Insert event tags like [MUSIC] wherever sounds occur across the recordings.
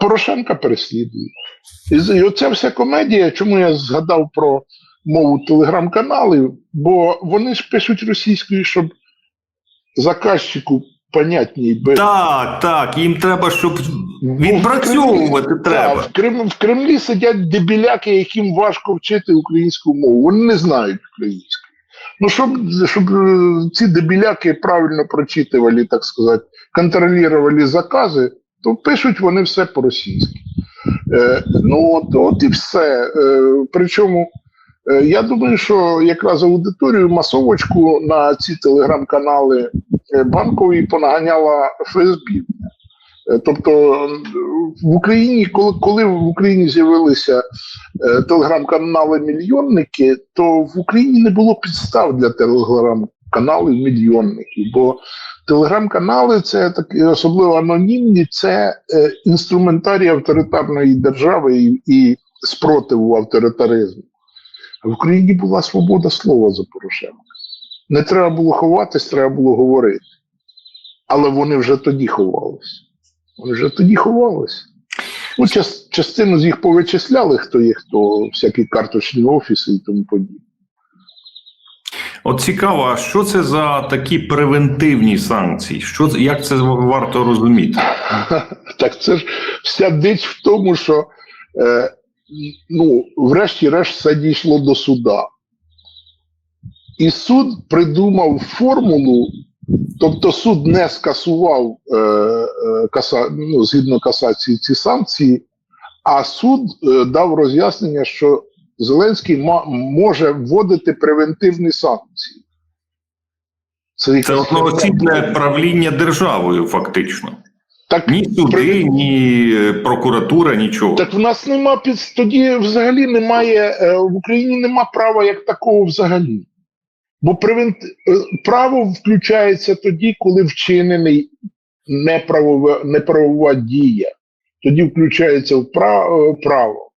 Порошенка переслідують. І, і оця вся комедія, чому я згадав про мову телеграм-каналів, бо вони ж пишуть російською, щоб заказчику понятній би. Так, так, їм треба, щоб Бо відпрацьовувати Кремлі- треба. Так, в, Крем, в Кремлі сидять дебіляки, яким важко вчити українську мову. Вони не знають українську. Ну, щоб, щоб е, ці дебіляки правильно прочитували, так сказати, контролювали закази, то пишуть вони все по-російськи. Е, ну, от, от і все. Е, причому е, я думаю, що якраз аудиторію масовочку на ці телеграм-канали е, банкові понаганяла ФСБ. Е, Тобто в Україні, коли, коли в Україні з'явилися е, телеграм-канали мільйонники, то в Україні не було підстав для телеграм-каналів мільйонників. Бо телеграм-канали це такі особливо анонімні, це е, інструментарій авторитарної держави і, і спротиву авторитаризму. В Україні була свобода слова за Порошенка. Не треба було ховатись, треба було говорити. Але вони вже тоді ховалися. Вони вже тоді ховалися. Ну, час, частину з їх повичисляли, хто є, хто всякі карточні офіси і тому подібне. От цікаво, а що це за такі превентивні санкції? Що як це варто розуміти? [LAUGHS] Так це ж вся дич в тому, що е, ну, врешті-решт все дійшло до суда. І суд придумав формулу, тобто суд не скасував е, е, каса, ну, згідно касації ці санкції, а суд е, дав роз'яснення, що Зеленський може вводити превентивні санкції. Це якась одноосібне правління державою, фактично. Так, Ні суди, ні е, прокуратура, нічого. Так в нас нема під тоді взагалі немає е, в Україні нема права як такого взагалі. Бо превент... е, право включається тоді, коли вчинений неправова, неправова дія. Тоді включається в право.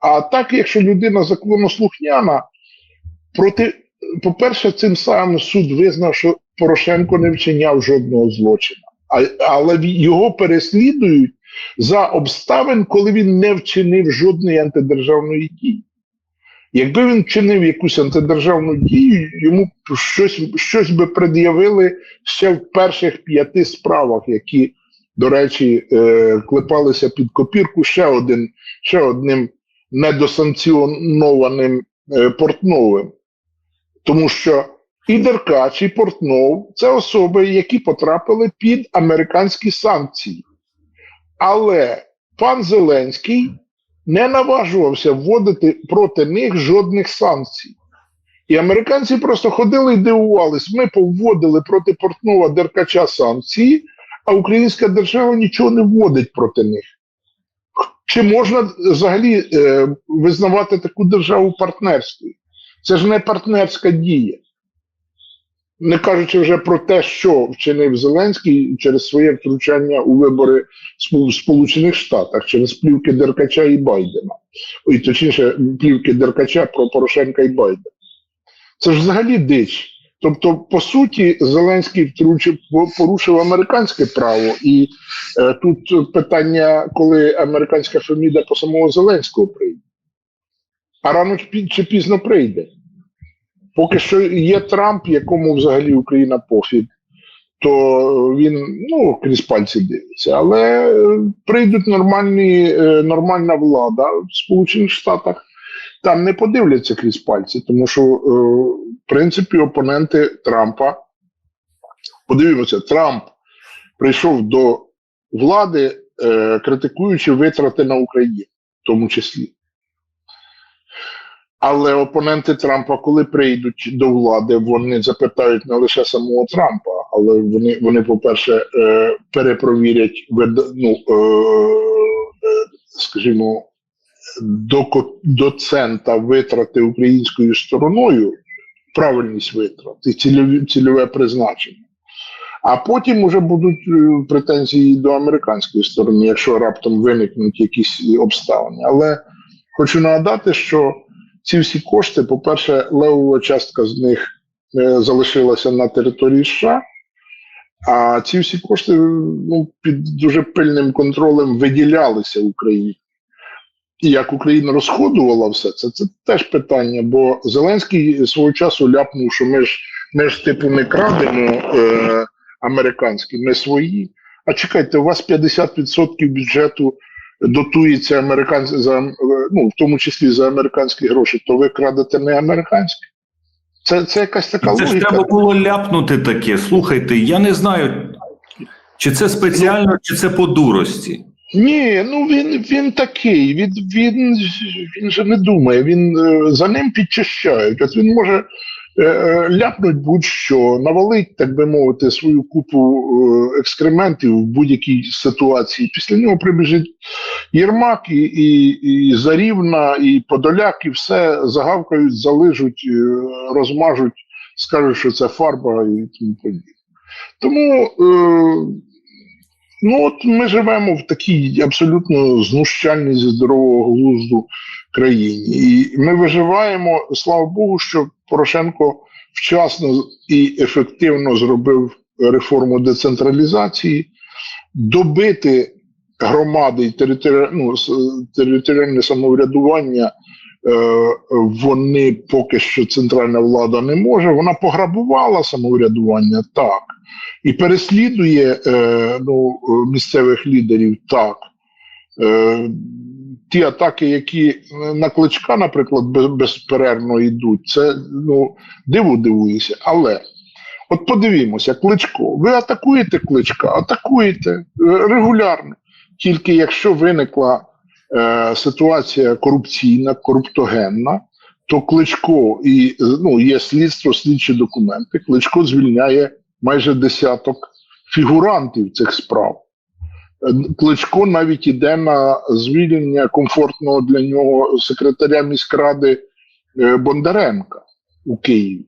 А так, якщо людина законослухняна, проти, по-перше, цим самим суд визнав, що Порошенко не вчиняв жодного злочину. Але його переслідують за обставин, коли він не вчинив жодної антидержавної дії. Якби він вчинив якусь антидержавну дію, йому щось, щось би пред'явили ще в перших п'яти справах, які, до речі, е, клепалися під копірку ще, один, ще одним недосанкціонованим е, портновим. Тому що і Деркач, і Портнов це особи, які потрапили під американські санкції. Але пан Зеленський не наважувався вводити проти них жодних санкцій. І американці просто ходили і дивувались. Ми повводили проти Портнова Деркача санкції, а українська держава нічого не вводить проти них. Чи можна взагалі е, визнавати таку державу партнерською? Це ж не партнерська дія. Не кажучи вже про те, що вчинив Зеленський через своє втручання у вибори в Сполучених Штатах через плівки Деркача і Байдена. Ой, точніше, плівки Деркача про Порошенка і Байдена. Це ж взагалі дич. Тобто, по суті, Зеленський втручив, порушив американське право, і е, тут питання, коли американська фамілія по самого Зеленського прийде. А рано чи пізно прийде. Поки що є Трамп, якому взагалі Україна пофіг, то він ну, крізь пальці дивиться. Але прийдуть нормальні, е, нормальна влада в Сполучених Штатах, там не подивляться крізь пальці, тому що, е, в принципі, опоненти Трампа, подивімося, Трамп прийшов до влади, е, критикуючи витрати на Україну, в тому числі. Але опоненти Трампа, коли прийдуть до влади, вони запитають не лише самого Трампа, але вони, вони по-перше, е, перепровірять ну, е, е, скажімо, до, ко- до цента витрати українською стороною, правильність витрат і цільові, цільове призначення. А потім вже будуть е, претензії до американської сторони, якщо раптом виникнуть якісь обставини. Але хочу нагадати, що ці всі кошти, по-перше, левова частка з них е, залишилася на території США, А ці всі кошти ну, під дуже пильним контролем виділялися Україні. І як Україна розходувала все це, це теж питання. Бо Зеленський свого часу ляпнув, що ми ж ми ж типу не крадемо е, американські, ми свої. А чекайте, у вас 50% бюджету дотується американські за ну, в тому числі за американські гроші, то ви крадете не американські. Це, це якась така Це ж логіка. треба було ляпнути таке. Слухайте, я не знаю, чи це спеціально, чи це по дурості. Ні, ну він, він такий, він, він, він же не думає, він е, за ним підчищають. От він може ляпнуть будь-що, навалить, так би мовити, свою купу е, екскрементів в будь-якій ситуації. Після нього прибіжить Єрмак і, і, і Зарівна, і Подоляк, і все загавкають, залижуть, е, розмажуть, скажуть, що це фарба і тому подібне. Тому. Е, Ну, от ми живемо в такій абсолютно знущальній зі здорового глузду країні. І ми виживаємо, слава Богу, що Порошенко вчасно і ефективно зробив реформу децентралізації, добити громади і територи... ну, територіальне самоврядування. е, Вони поки що центральна влада не може. Вона пограбувала самоврядування так і переслідує е, ну, е, місцевих лідерів так. Е, ті атаки, які на кличка, наприклад, безперервно йдуть, це ну, диву дивуюся. Але от подивімося, кличко. Ви атакуєте кличка, атакуєте е, регулярно. Тільки якщо виникла е, ситуація корупційна, коруптогенна, то кличко і е, ну, є слідство, слідчі документи. Кличко звільняє майже десяток фігурантів цих справ. Кличко навіть іде на звільнення комфортного для нього секретаря міськради е, Бондаренка у Києві.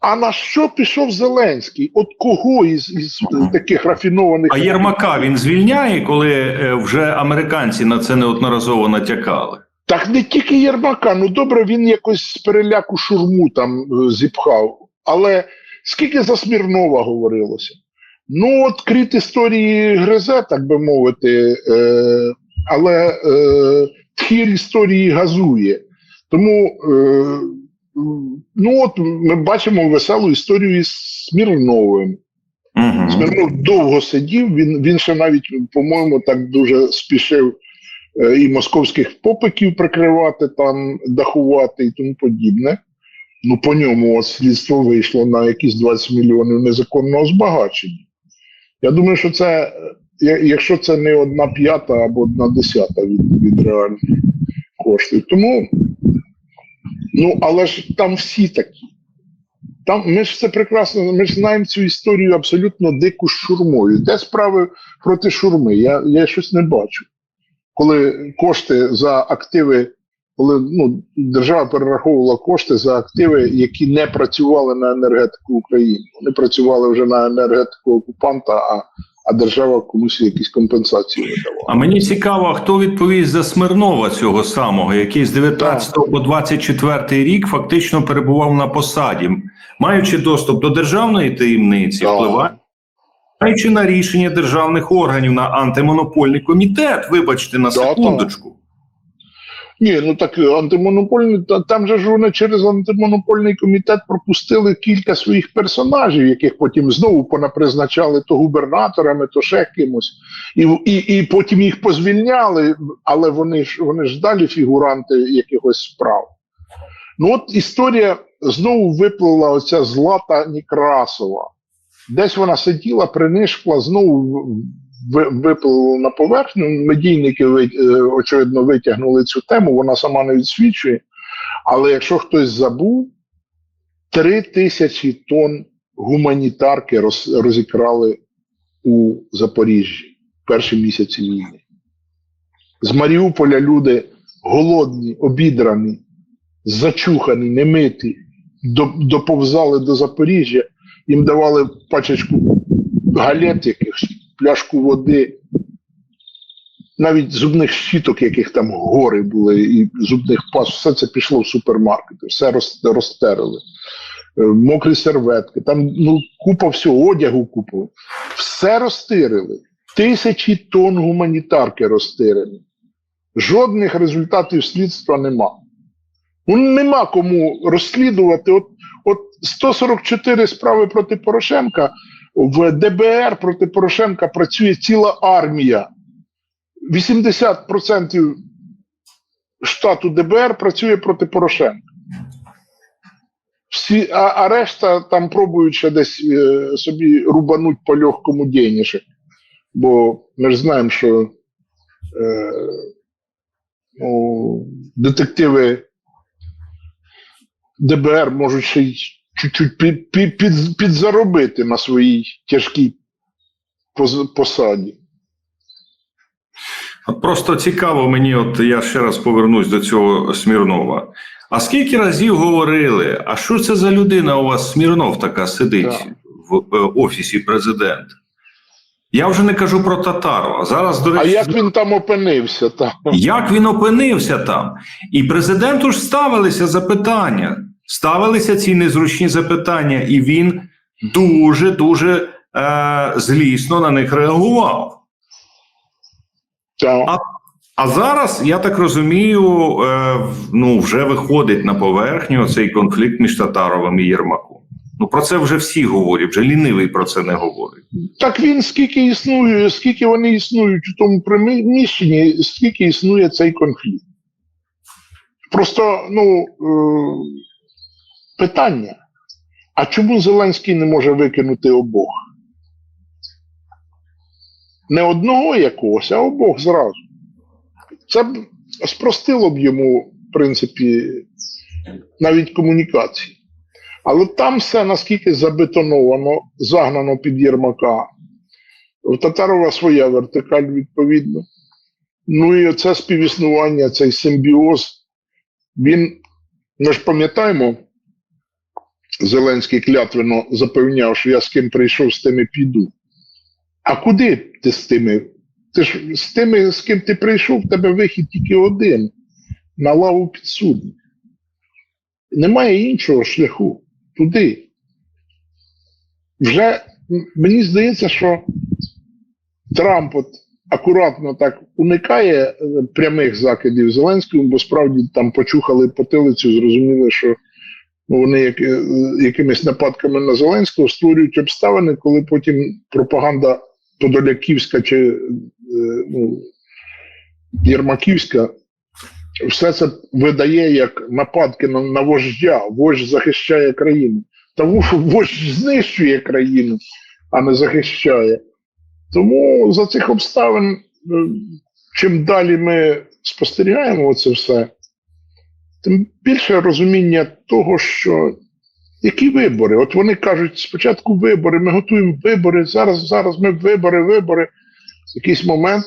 А на що пішов Зеленський? От кого із, із таких рафінованих А Єрмака він звільняє, коли е, вже американці на це неодноразово натякали. Так не тільки Єрмака, ну добре, він якось з переляку шурму там е, зіпхав. Але скільки за Смірнова говорилося? Ну, от кріт історії гризе, так би мовити, е, але е, тхір історії газує. Тому е, ну от ми бачимо веселу історію із Смірновим. Угу. Смірнов довго сидів, він, він ще навіть, по-моєму, так дуже спішив е, і московських попиків прикривати, там, дахувати і тому подібне. Ну, по ньому от слідство вийшло на якісь 20 мільйонів незаконного збагачення. Я думаю, що це, якщо це не одна п'ята або одна десята від, від реальних коштів. Тому, ну, але ж там всі такі. Там ми ж це прекрасно, ми ж знаємо цю історію абсолютно дику з шурмою. Де справи проти шурми? Я, я щось не бачу. Коли кошти за активи, коли ну, держава перераховувала кошти за активи, які не працювали на енергетику України. Вони працювали вже на енергетику окупанта, а, а держава комусь якісь компенсації видавала. А мені цікаво, хто відповість за Смирнова цього самого, який з 19 по 24 рік фактично перебував на посаді, маючи доступ до державної таємниці, Так. впливаючи на рішення державних органів на антимонопольний комітет. Вибачте на секундочку. Ні, ну так е, антимонопольний, там же ж вони через антимонопольний комітет пропустили кілька своїх персонажів, яких потім знову понапризначали то губернаторами, то ще кимось. І, і, і потім їх позвільняли, але вони ж вони ж далі фігуранти якихось справ. Ну от історія знову виплила оця Злата Некрасова. Десь вона сиділа, принишкла, знову ви- виплила на поверхню. Медійники, е, очевидно, витягнули цю тему, вона сама не відсвічує. Але якщо хтось забув, три тисячі тонн гуманітарки роз, розікрали у Запоріжжі в перші місяці війни. З Маріуполя люди голодні, обідрані, зачухані, немиті, до- доповзали до Запоріжжя, їм давали пачечку галет якихось, пляшку води, навіть зубних щіток, яких там гори були, і зубних пас, все це пішло в супермаркети, все роз- розтерли. е, мокрі серветки, там ну, купа всього, одягу купу. Все розтирили. Тисячі тонн гуманітарки розтирені. Жодних результатів слідства нема. Ну, нема кому розслідувати. От, от 144 справи проти Порошенка в ДБР проти Порошенка працює ціла армія. 80% штату ДБР працює проти Порошенка. Всі, а, а решта там пробують ще десь е, собі рубануть по легкому денежі. Бо ми ж знаємо, що е, ну, детективи ДБР можуть ще й чуть-чуть під, під, під, підзаробити на своїй тяжкій посаді. От Просто цікаво мені, от я ще раз повернусь до цього Смірнова. А скільки разів говорили, а що це за людина у вас Смірнов така сидить Так. в е, офісі президента? Я вже не кажу про татару, а зараз, до речі, А як він там опинився? Там? як він опинився там? І президенту ж ставилися запитання, ставилися ці незручні запитання, і він дуже дуже е, злісно на них реагував. А, а зараз, я так розумію, е, ну, вже виходить на поверхню цей конфлікт між Татаровим і Єрмаком. Ну про це вже всі говорять, вже лінивий про це не говорить. Так він скільки існує, скільки вони існують у тому приміщенні, скільки існує цей конфлікт. Просто, ну, е, питання. А чому Зеленський не може викинути обох? Не одного якогось, а обох зразу. Це б спростило б йому, в принципі, навіть комунікації. Але там все наскільки забетоновано, загнано під Єрмака. У Татарова своя вертикаль, відповідно. Ну і оце співіснування, цей симбіоз, він, ми ж пам'ятаємо, Зеленський клятвенно запевняв, що я з ким прийшов, з тими піду. А куди ти з тими? Ти ж з тими, з ким ти прийшов, в тебе вихід тільки один на лаву підсудних. Немає іншого шляху туди. Вже мені здається, що Трамп от акуратно так уникає е, прямих закидів Зеленському, бо справді там почухали потилицю, зрозуміли, що вони як, е, якимись нападками на Зеленського створюють обставини, коли потім пропаганда Подоляківська чи е, ну, Єрмаківська все це видає як нападки на, на вождя. Вождь захищає країну. Та вож- вождь знищує країну, а не захищає. Тому за цих обставин, е, чим далі ми спостерігаємо це все, тим більше розуміння того, що які вибори. От вони кажуть, спочатку вибори, ми готуємо вибори, зараз, зараз ми вибори, вибори. Якийсь момент,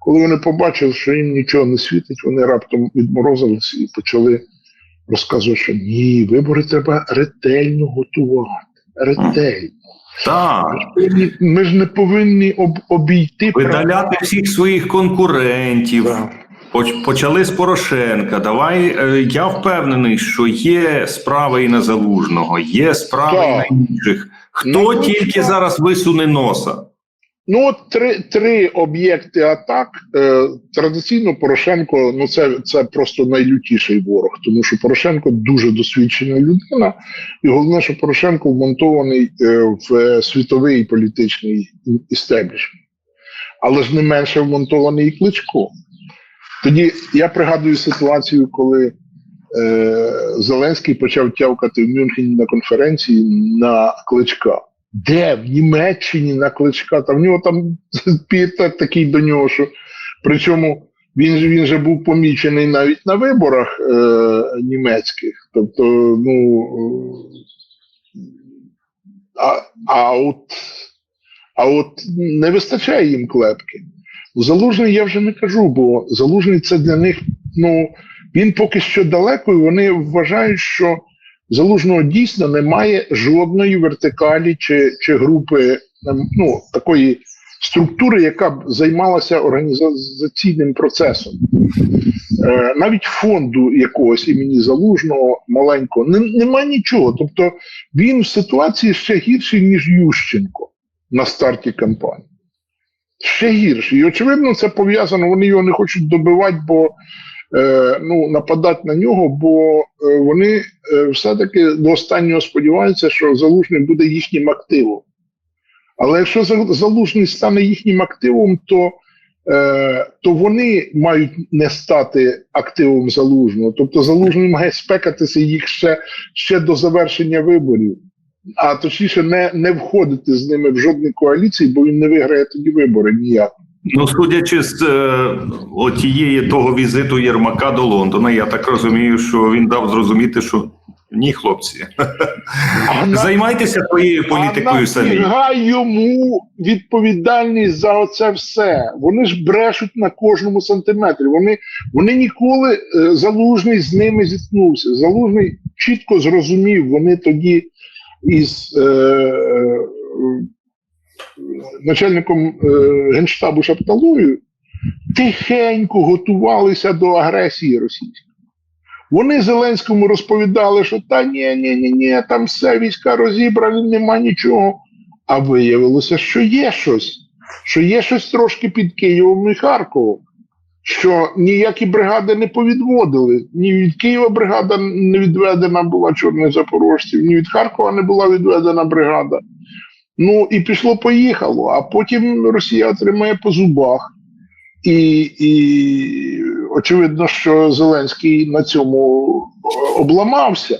коли вони побачили, що їм нічого не світить, вони раптом відморозилися і почали розказувати, що ні, вибори треба ретельно готувати. Ретельно. Так, Ми- Ми ж не повинні об, обійти видаляти всіх своїх конкурентів. Так. Поч- Почали з Порошенка. Давай е, я впевнений, що є справи і на залужного, є справи і на інших. Хто Ну, тільки що? зараз висуне носа? Ну, от три, три об'єкти атак. Е, традиційно Порошенко, ну це, це просто найлютіший ворог, тому що Порошенко дуже досвідчена людина, і головне, що Порошенко вмонтований е, в світовий політичний істеблішмент. Але ж не менше вмонтований і Кличко. Тоді я пригадую ситуацію, коли е, Зеленський почав тявкати в Мюнхені на конференції на Кличка. Де? В Німеччині на Кличка. Та в нього там [LAUGHS] пієтет такий до нього, що причому він, же- він же був помічений навіть на виборах е, німецьких. Тобто, ну. А, а, от, а от не вистачає їм клепки. Залужний я вже не кажу, бо залужний це для них, ну, він поки що далеко, і вони вважають, що залужного дійсно немає жодної вертикалі чи, чи групи ем, ну, такої структури, яка б займалася організаційним процесом. Е, навіть фонду якогось імені Залужного маленького не, нема нічого. Тобто він в ситуації ще гірший, ніж Ющенко на старті кампанії. Ще гірше. І очевидно, це пов'язано. Вони його не хочуть добивати, бо е, ну, нападати на нього, бо е, вони е, все-таки до останнього сподіваються, що залужний буде їхнім активом. Але якщо залужний стане їхнім активом, то, е, то вони мають не стати активом залужного. Тобто залужний має спекатися їх ще, ще до завершення виборів. А точніше, не, не входити з ними в жодні коаліції, бо він не виграє тоді вибори ніяк. Ну, судячи з е, отієї того візиту Єрмака до Лондона, я так розумію, що він дав зрозуміти, що ні, хлопці, А займайтеся своєю політикою а самі. нафіга йому відповідальність за оце все. Вони ж брешуть на кожному сантиметрі. Вони, вони ніколи е, залужний з ними зіткнувся. Залужний чітко зрозумів, вони тоді із е, е, начальником е, генштабу Шапталою тихенько готувалися до агресії російської. Вони Зеленському розповідали, що та ні, ні, ні, ні, там все війська розібрані, нема нічого. А виявилося, що є щось, що є щось трошки під Києвом і Харковом, що ніякі бригади не повідводили. Ні від Києва бригада не відведена була чорних запорожців, ні від Харкова не була відведена бригада. Ну і пішло-поїхало, а потім Росія отримає по зубах. І, і очевидно, що Зеленський на цьому обламався.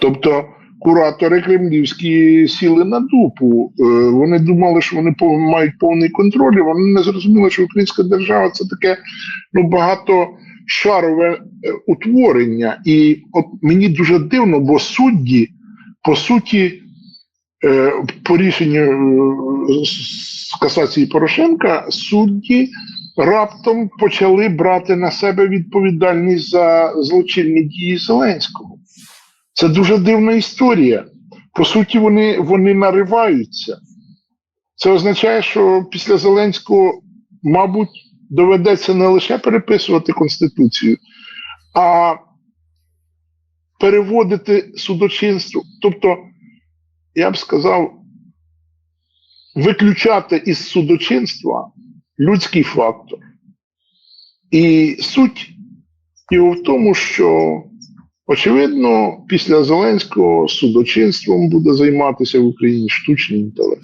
Тобто куратори кремлівські сіли на дупу. Е, Вони думали, що вони мають повний контроль. і Вони не зрозуміли, що українська держава це таке ну, багатошарове е, утворення. І от мені дуже дивно, бо судді, по суті, е, по рішенню з касації Порошенка, судді раптом почали брати на себе відповідальність за злочинні дії Зеленського. Це дуже дивна історія. По суті, вони, вони нариваються. Це означає, що після Зеленського, мабуть, доведеться не лише переписувати Конституцію, а переводити судочинство. Тобто, я б сказав, виключати із судочинства людський фактор. І суть його в тому, що, очевидно, після Зеленського судочинством буде займатися в Україні штучний інтелект.